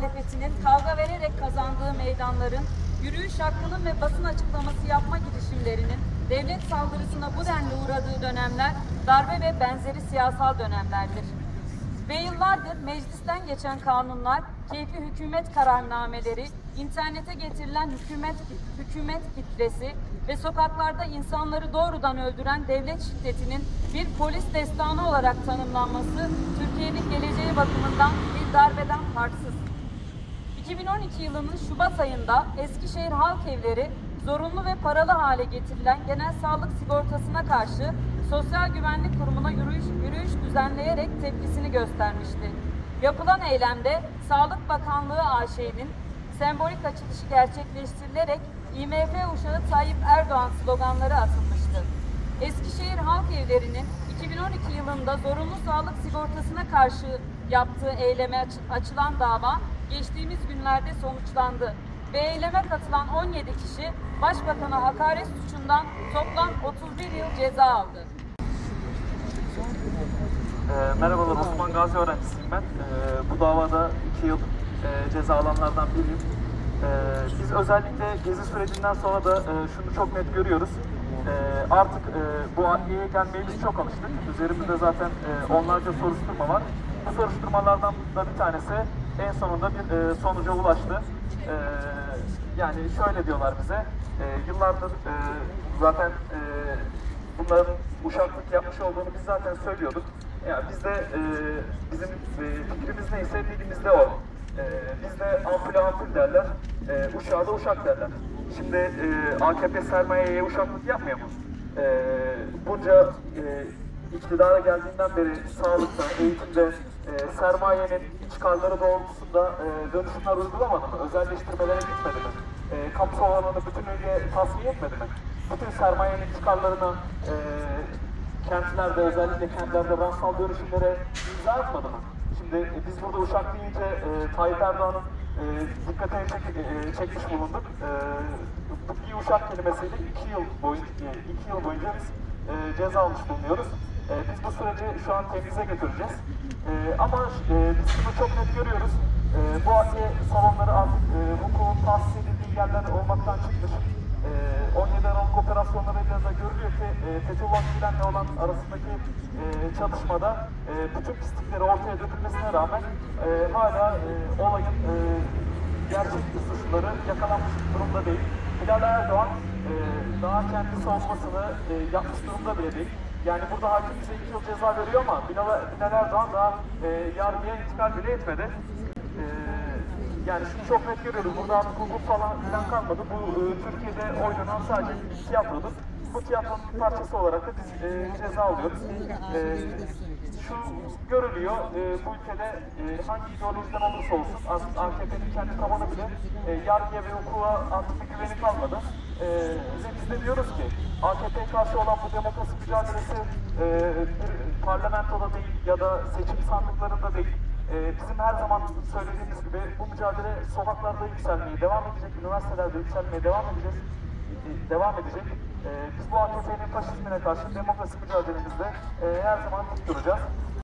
şiddetinin kavga vererek kazandığı meydanların, yürüyüş hakkının ve basın açıklaması yapma girişimlerinin devlet saldırısına bu denli uğradığı dönemler darbe ve benzeri siyasal dönemlerdir. Ve yıllardır meclisten geçen kanunlar, keyfi hükümet kararnameleri, internete getirilen hükümet hükümet kitlesi ve sokaklarda insanları doğrudan öldüren devlet şiddetinin bir polis destanı olarak tanımlanması Türkiye'nin geleceği bakımından bir darbeden farksız. 2012 yılının Şubat ayında Eskişehir Halk Evleri zorunlu ve paralı hale getirilen genel sağlık sigortasına karşı Sosyal Güvenlik Kurumu'na yürüyüş, yürüyüş düzenleyerek tepkisini göstermişti. Yapılan eylemde Sağlık Bakanlığı AŞ'nin sembolik açılışı gerçekleştirilerek IMF uşağı Tayyip Erdoğan sloganları atılmıştı. Eskişehir Halk Evleri'nin 2012 yılında zorunlu sağlık sigortasına karşı yaptığı eyleme aç- açılan dava geçtiğimiz günlerde sonuçlandı ve eyleme katılan 17 kişi Başbakan'a hakaret suçundan toplam 31 yıl ceza aldı. Ee, merhabalar, Osman Gazi öğrencisiyim ben. Ee, bu davada iki yıl e, ceza alanlardan biriyim. Ee, biz özellikle gezi sürecinden sonra da e, şunu çok net görüyoruz. Ee, artık e, bu adliyeye gelmeye biz çok alıştık. Üzerimizde zaten e, onlarca soruşturma var. Bu soruşturmalardan da bir tanesi en sonunda bir e, sonuca ulaştı. Ee, yani şöyle diyorlar bize, e, yıllardır e, zaten e, bunların uşaklık yapmış olduğunu biz zaten söylüyorduk. Yani biz de e, bizim e, fikrimiz neyse dilimizde o. E, bizde ampule ampul derler, e, uşağa da uşak derler. Şimdi e, AKP sermayeye uşaklık yapmıyor mu? E, bunca e, iktidara geldiğinden beri sağlıkta, eğitimde e, sermayenin çıkarları doğrultusunda e, dönüşümler uygulamadı mı? Özelleştirmelere gitmedi mi? E, kamu alanını bütünüyle tasfiye etmedi mi? Bütün sermayenin çıkarlarını e, kentlerde özellikle kentlerde rasyal dönüşümlere imza atmadı mı? Şimdi e, biz burada Uşak deyince e, Tayyip Erdoğan'ın e, dikkatini çek, e, çekmiş bulunduk. E, bir Uşak kelimesiyle iki yıl boyunca, e, iki yıl boyunca biz e, ceza almış bulunuyoruz. Biz bu süreci şu an temize götüreceğiz. E, ama e, biz şunu çok net görüyoruz. E, bu adliye salonları artık e, hukukun tahsis edildiği yerler olmaktan çıkmış. E, 17 Aralık operasyonlarıyla da görülüyor ki e, Fethullah Gülen'le olan arasındaki çatışmada bütün pislikleri ortaya dökülmesine rağmen hala olayın gerçek suçluları yakalanmış durumda değil. Bilal Erdoğan daha kendi savunmasını yapmış durumda bile değil. Yani burada hakim bize iki yıl ceza veriyor ama Bilal, Bilal Erdoğan daha e, yargıya intikal bile etmedi. E, yani şunu çok net görüyoruz. Burada artık hukuk falan filan kalmadı. Bu e, Türkiye'de oynanan sadece bir tiyatrodur. Bu tiyatronun bir parçası olarak da biz e, ceza alıyoruz. E, şu görülüyor, e, bu ülkede e, hangi ideolojiden olursa olsun AKP'nin kendi tabanı bile e, yargıya ve hukuka artık bir güveni kalmadı. E, ve biz de diyoruz ki AKP'ye karşı olan bu demokrasi mücadelesi e, bir parlamentoda değil ya da seçim sandıklarında değil. E, bizim her zaman söylediğimiz gibi bu mücadele sokaklarda yükselmeye devam edecek, üniversitelerde yükselmeye devam edeceğiz e, devam edecek. E, biz bu AKP'nin faşizmine karşı demokrasi mücadelemizde e, her zaman dik.